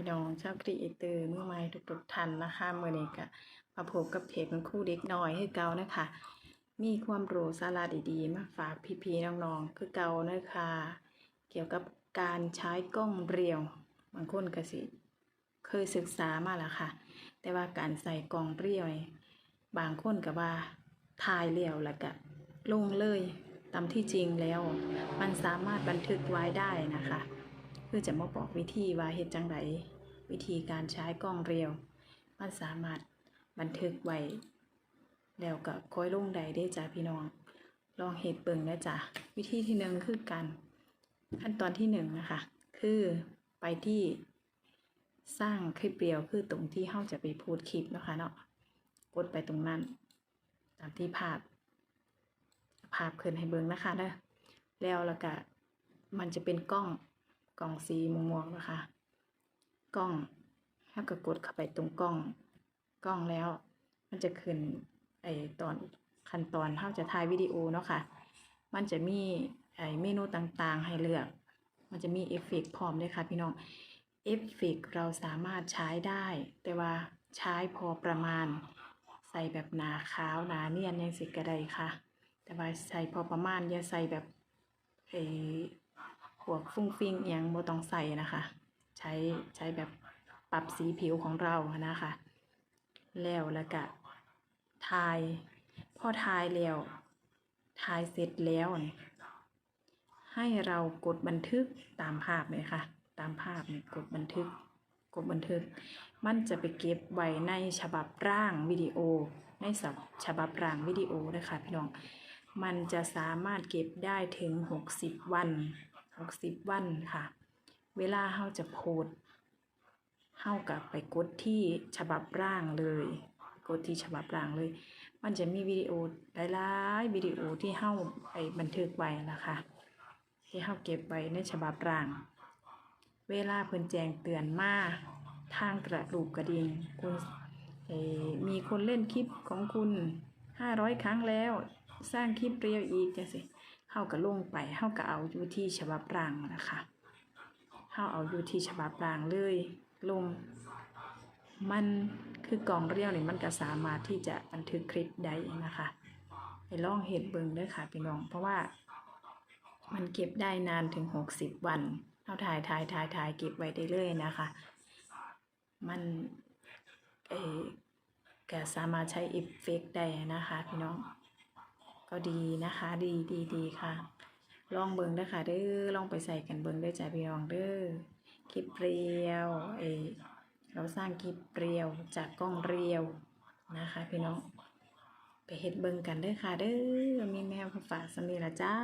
พี่น้องชาวครีเอเตอร์เมื่อไม่ทุกๆท่านนะคะเมื่อนี้ก็มาพบกับเพจมันคู่เด็กน้อยให้เก่านะคะ มีความรู้สาระดีๆ มาฝากพี่ๆน้องๆคือเก่านะคะ เกี่ยวกับการใช้กล้องเรียวบางคนก็สิเคยศึกษามาแล้วค่ะ แต่ว่าการใส่กล้องเรียวบางคนก็ว่าถ่ายเรียวแล้วก็ลงเลยตามที่จริงแล้ว มันสามารถบันทึกไว้ได้นะคะ พื่อจะมาบอกวิธีว่าเหตุจังไดวิธีการใช้กล้องเรียว มันสามารถบันทึกไว้แล้วก็ค่อยลงใดได้จ้ะพี่น้อง ลองเหตุเบิ่งนะจ๊ะวิธีที่หนึ่งคือการขั้นตอนที่หนึ่งนะคะ คือไปที่สร้างคลิปเรียวคือตรงที่เฮาจะไปพูดคลิปนะคะเนาะกดไปตรงนั้น ตามที่ภาพ ภาพขึ้นให้เบิ่งนะคะเด้อแล้วแล้วก็มันจะเป็นกล้อง กล้องสีม่วงๆนะคะ กล้องถ้าก็กดเข้าไปตรงกล้องกล้องแล้ว มันจะขึ้นไอตอนขั้นตอนเท่าจะถ่ายวิดีโอเนาะค่ะ มันจะมีไอเมนูต่างๆให้เลือก มันจะมีเอฟเฟกต์พร้อมด้วยค่ะพี่น้องเอฟเฟกต์เราสามารถใช้ได้ แต่ว่าใช้พอประมาณ ใส่แบบหนาขาวหนาเนียนยังสิกระไดค่ะ แต่ว่าใส่พอประมาณอย่าใส่แบบไอ วกฟุ้งฟิ้งอหยังบ่ต้องใส่นะคะ ใช้ใช้แบบปรับสีผิวของเรานะคะ แล้วแล้วก็ทายพอทายแล้วทายเสร็จแล้ว ให้เรากดบันทึกตามภาพเลยค่ะ ตามภาพนี่กดบันทึก กดบันทึก มันจะไปเก็บไว้ในฉบับร่างวิดีโอ ในสับฉบับร่างวิดีโอนะคะพี่น้องมันจะสามารถเก็บได้ถึง 60 วัน 60 วันค่ะ เวลาเราจะโพสเฮากับไปกดที่ฉบับร่างเลย กดที่ฉบับร่างเลย มันจะมีวิดีโอหลายๆวิดีโอที่เฮาไปบันทึกไว้นะคะ ที่เฮาเก็บไว้ในฉบับร่าง เวลาเพิ่นแจ้งเตือนมาทางกระดูกกระดิ่งคุณมีคนเล่นคลิปของคุณ 500 ครั้งแล้ว สร้างคลิปเรียวอีกจังซี่ เฮาก็ลงไปเฮาก็เอาอยู่ที่ฉบับรางนะคะเฮาเอาอยู่ที่ฉบับรางเลยลง มันคือกล่องเรียวนี่มันก็สามารถที่จะบันทึกคลิปได้นะคะไปลองเห็ดเบิ่งด้อค่ะพี่น้อง เพราะว่า มันเก็บได้นานถึงหกสิบวันเอาถ่ายถ่ายถ่ายถ่ายเก็บไว้ได้เลยนะคะ มันเออก็สามารถใช้เอฟเฟกต์ได้นะคะพี่น้อง ก็ดีนะคะ ดีดีดีค่ะ ลองเบิ่งได้ค่ะเด้อลองไปใส่กันเบิ่งเด้อจ้ะพี่น้องเด้อคลิปเรียวเอเราสร้างคลิปเรียวจากกล้องเรียวนะคะพี่น้องไปเฮ็ดเบิ่งกันเด้อค่ะเด้อมีแมวมาฝากสำนีละจ้า